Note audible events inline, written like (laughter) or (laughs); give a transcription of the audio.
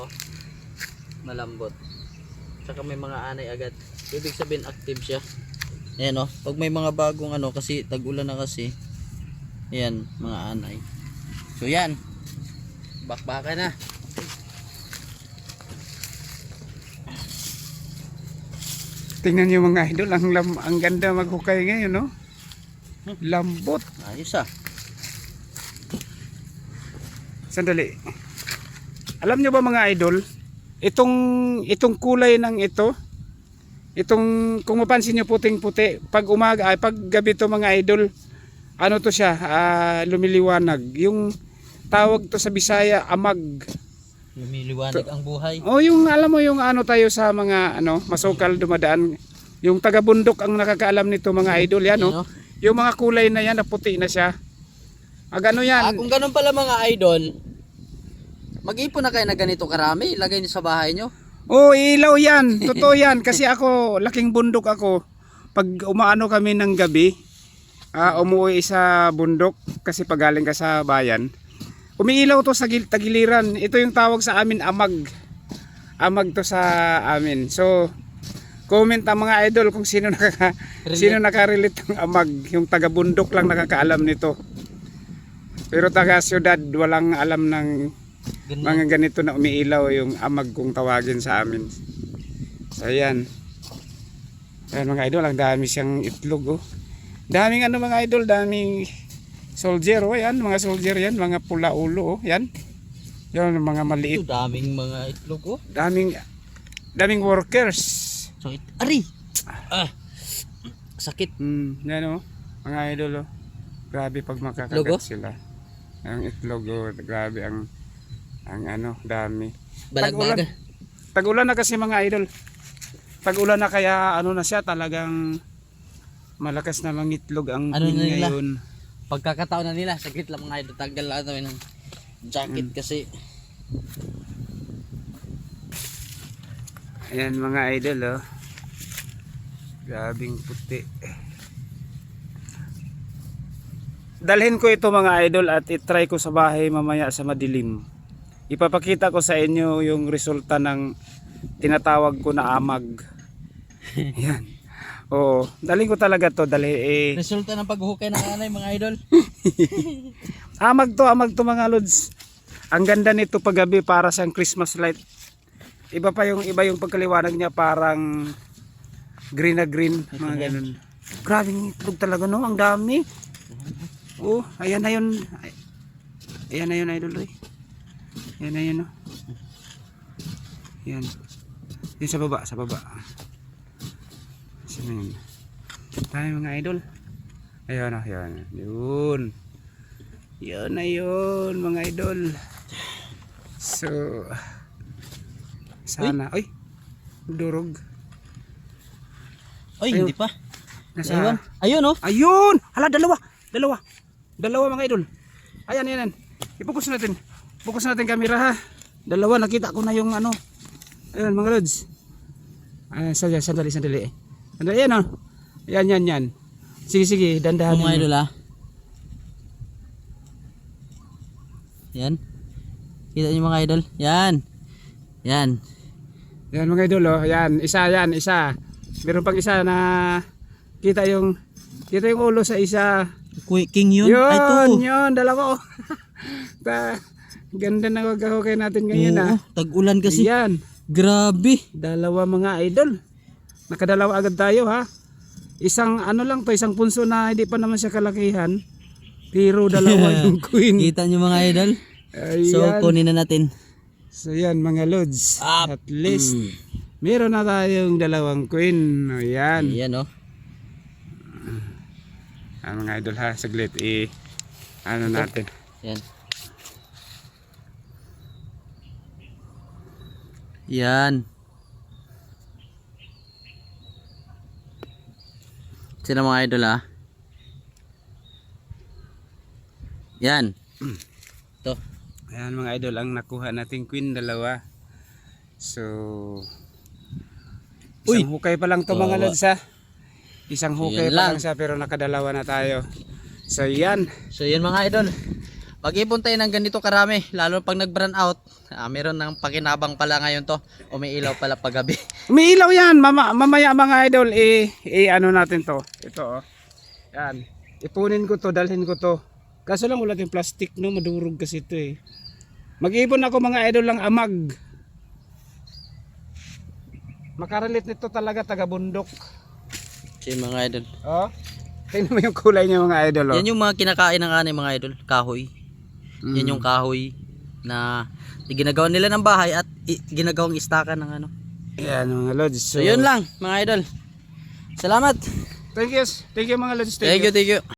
Oh. Malambot. Tsaka may mga anay agad. Ibig sabihin active siya. Ayan oh. Pag may mga bagong ano kasi tag-ulan na kasi. Ayan, mga anay. So yan. Bakbaka na. Tingnan niyo mga idol, ang, lam, ang ganda maghukay ngayon, no? Lambot. Ayos ah. Sandali. Alam niyo ba mga idol, itong itong kulay ng ito, itong kung mapansin niyo puting-puti, pag umaga ay pag gabi to mga idol, ano to siya, ah, lumiliwanag. Yung tawag to sa Bisaya amag. Lumiliwanag ang buhay. O yung alam mo yung ano tayo sa mga ano, masukal dumadaan, yung taga bundok ang nakakaalam nito mga idol yan, no? Oh. Yung mga kulay na yan, na puti na siya. Ag ano yan? Ah, kung ganun pala mga idol, mag-ipon na kayo na ganito karami, ilagay niyo sa bahay niyo. Oh, ilaw yan. Totoo yan. Kasi ako, laking bundok ako. Pag umaano kami ng gabi, ah, umuwi sa bundok kasi pagaling ka sa bayan. Umiilaw to sa gil- tagiliran. Ito yung tawag sa amin amag. Amag to sa amin. So, comment ang mga idol kung sino (laughs) nakaka sino nakarelate ng amag. Yung taga bundok lang nakakaalam nito. Pero taga syudad walang alam ng Ganun. mga ganito na umiilaw yung amag kung tawagin sa amin. So ayan. Ayan mga idol, ang dami siyang itlog oh. Daming ano mga idol, daming soldier oh. Ayan, mga soldier yan, mga pula ulo oh. Yan. Yan, mga maliit. Ito, daming mga itlog oh. Daming, daming workers. So, it, ari! Ah! Sakit. Hmm, yan oh. Mga idol oh. Grabe pag makakagat oh? sila. Ang itlog oh, grabe ang ang ano, dami. Balagbagan. Tag-ulan na kasi mga idol. Tag-ulan na kaya ano na siya talagang malakas na mangitlog ang Ano na nila? ngayon. Pagkakataon na nila, saglit lang mga idol. Tanggal lang ito ng jacket Mm. kasi. Ayan mga idol oh. Grabing puti. Dalhin ko ito mga idol at itry ko sa bahay mamaya sa madilim. Ipapakita ko sa inyo yung resulta ng tinatawag ko na amag. (laughs) Yan. Oo, dalhin ko talaga to dali eh. Resulta ng paghukay ng anay mga idol. (laughs) Amag to, amag to mga lods. Ang ganda nito paggabi para siyang Christmas light. Iba pa yung iba yung pagkaliwanag niya parang green na green, mga ganun. Grabe itlog talaga no, ang dami. Oh, ayan na yun. Ay- Ayan na yun idol eh. Ayan na yun no. Yan. Yan sa baba, sa baba. Saan na yun? Dami mga idol. Ayun, oh, ayun. Yun. Yun na yun, mga idol. So, sana. Ay, durog. Ayun. hindi pa. Nasa, Ayun. Ayun oh. ayun! Hala, dalawa! Dalawa! Dalawa mga idol. Ayan, ayan, ayan. Ipokus natin. Focus natin camera ha. Dalawa, nakita ko na yung ano. Ayun, mga lods. Ayan, sandali, sandali, sandali. Sandali, ayan oh. Ayan, yan, yan. Sige, sige, dandahan. Mga idol ah. Yan. Kita niyo mga idol? Yan. Yan. Yan mga idol oh. Yan, isa yan, isa. Meron pang isa na kita yung kita yung ulo sa isa. King yun? Yun, Ay, yun, dalawa oh. (laughs) Ta, ganda na wagahukay natin ngayon Oo, ah. tag-ulan kasi. Yan, Grabe. dalawa mga idol. Nakadalawa agad tayo ha. Isang ano lang to, isang punso na hindi pa naman siya kalakihan. Pero dalawa (laughs) yung queen. Kita niyo mga idol? Ayan. So, kunin na natin. So yan mga lods. Up. At least Mm. meron na tayong dalawang queen. Ayan. Ayan oh. Ah, mga idol ha, saglit i ano natin. Yan. Yan. Sino mga idol ah? Yan. (clears throat) Ito. Ayan mga idol, ang nakuha nating queen dalawa. So Uy! Isang hukay pa lang to mga lods ha. Isang hukay Yan pa lang. lang siya pero nakadalawa na tayo. So yan. So yan mga idol. Mag-ipon tayo ng ganito karami, lalo pag nag-brand out. Ah, meron ng pakinabang pala ngayon to. Umiilaw pala paggabi. (laughs) Umiilaw yan. Mama, mamaya mga idol, eh, eh, ano natin to. Ito, oh. Yan. Ipunin ko to, dalhin ko to. Kaso lang wala tayong plastic, no? Madurog kasi ito, eh. Mag-ipon ako mga idol lang amag. Makaralit nito talaga taga bundok. Kasi mga idol. Oh. Tingnan mo yung kulay niya mga idol, oh. Yan yung mga kinakain ng anay mga idol, kahoy. Mm. Yan yung kahoy na ginagawa nila ng bahay at ginagawang istakan ng ano. Yan mga lods. So, yun lang mga idol. Salamat. Thank you. Thank you mga lods. Thank you, thank you.